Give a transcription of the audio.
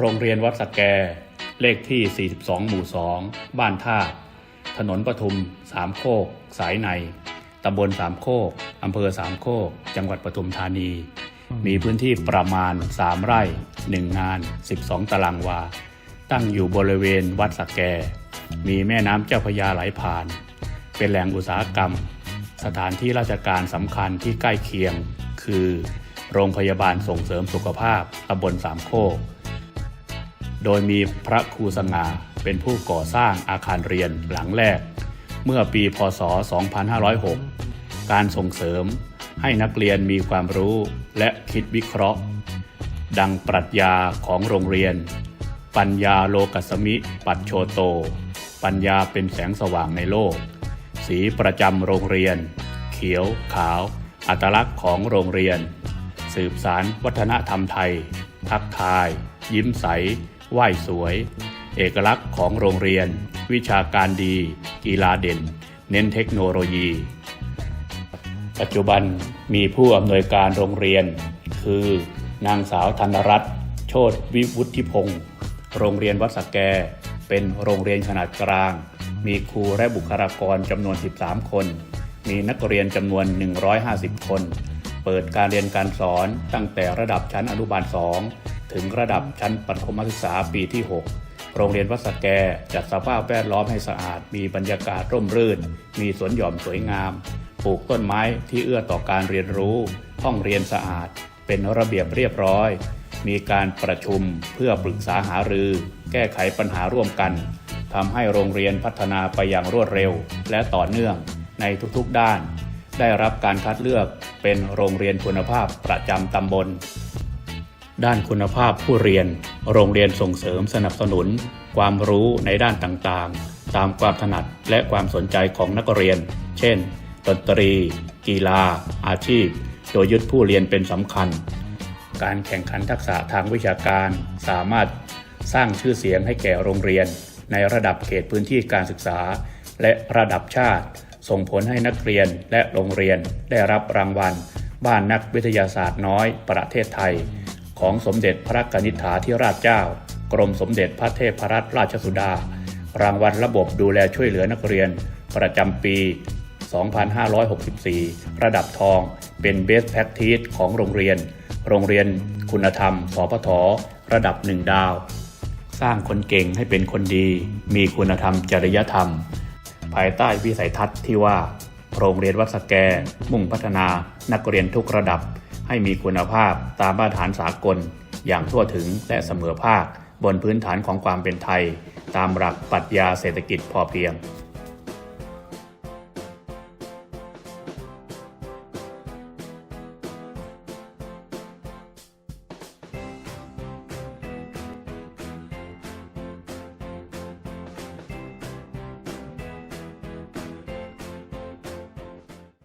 โรงเรียนวัดสแก เลขที่ 42 หมู่ 2 บ้านท่าถนนปทุมสามโคก สายใน ตำบลสามโคก อำเภอสามโคก จังหวัดปทุมธานี มีพื้นที่ประมาณ 3 ไร่ 1 งาน 12 ตารางวา ตั้งอยู่บริเวณวัดสแก มีแม่น้ำเจ้าพยาไหลผ่าน เป็นแหล่งอุตสาหกรรม สถานที่ราชการสำคัญที่ใกล้เคียง คือ โรงพยาบาลส่งเสริมสุขภาพตำบลสามโคก โดยมีพระครูสง่าเป็นผู้ก่อสร้างอาคารเรียนหลังแรก เมื่อปีพศ 2506 การส่งเสริมให้นักเรียนมีความรู้และคิดวิเคราะห์ ดังปรัชญาของโรงเรียน ปัญญาโลกัสมิ ปัจโชโต ปัญญาเป็นแสงสว่างในโลก สีประจำโรงเรียน เขียว ขาว อัตลักษณ์ของโรงเรียน สืบสารวัฒนธรรมไทย ทักทาย ยิ้มใส ไหว้สวย เอกลักษณ์ของโรงเรียน วิชาการดี กีฬาเด่น เน้นเทคโนโลยี ปัจจุบันมีผู้อำนวยการโรงเรียน คือนางสาวธนรัตน์โชตวิวุฒิพงศ์โรงเรียนวัดสักแก เป็นโรงเรียนขนาดกลาง มีครูและบุคลากรจำนวน 13 คน มีนักเรียนจำนวน 150 คน เปิดการเรียนการสอนตั้งแต่ระดับชั้นอนุบาล 2 ถึงระดับชั้นประถมศึกษาปีที่ 6 โรงเรียนวัดสแกจัดสภาพแวดล้อมให้สะอาด มีบรรยากาศร่มรื่น มีสวนหย่อมสวยงาม ปลูกต้นไม้ที่เอื้อต่อการเรียนรู้ ห้องเรียนสะอาด เป็นระเบียบเรียบร้อย มีการประชุมเพื่อปรึกษาหารือ แก้ไขปัญหาร่วมกันทำให้โรงเรียนพัฒนาไปอย่างรวดเร็ว และต่อเนื่องในทุกๆด้าน ได้รับการคัดเลือกเป็นโรงเรียนคุณภาพประจำตำบล ด้านคุณภาพผู้เรียน โรงเรียนส่งเสริมสนับสนุน ความรู้ในด้านต่างๆ ตามความถนัดและความสนใจของนักเรียน เช่น ดนตรี กีฬา อาชีพ โดยยึดผู้เรียนเป็นสำคัญ การแข่งขันทักษะทางวิชาการ สามารถสร้างชื่อเสียงให้แก่โรงเรียน ในระดับเขตพื้นที่การศึกษา และระดับชาติ ส่งผลให้นักเรียนและโรงเรียนได้รับรางวัล บ้านนักวิทยาศาสตร์น้อย ประเทศไทย ของสมเด็จพระกนิษฐาธิราชเจ้า กรมสมเด็จพระเทพรัตนราชสุดา รางวัลระบบดูแลช่วยเหลือนักเรียน ประจำปี 2564 ระดับทอง เป็น Best Practice ของโรงเรียน โรงเรียนคุณธรรม สพท ระดับหนึ่งดาว สร้างคนเก่งให้เป็นคนดี มีคุณธรรมจริยธรรม ภายใต้วิสัยทัศน์ที่ว่า โรงเรียนวัดสแก มุ่งพัฒนานักเรียนทุกระดับ ให้มีคุณภาพตามมาตรฐานสากล อย่างทั่วถึงและเสมอภาค บนพื้นฐานของความเป็นไทย ตามหลักปรัชญาเศรษฐกิจพอเพียง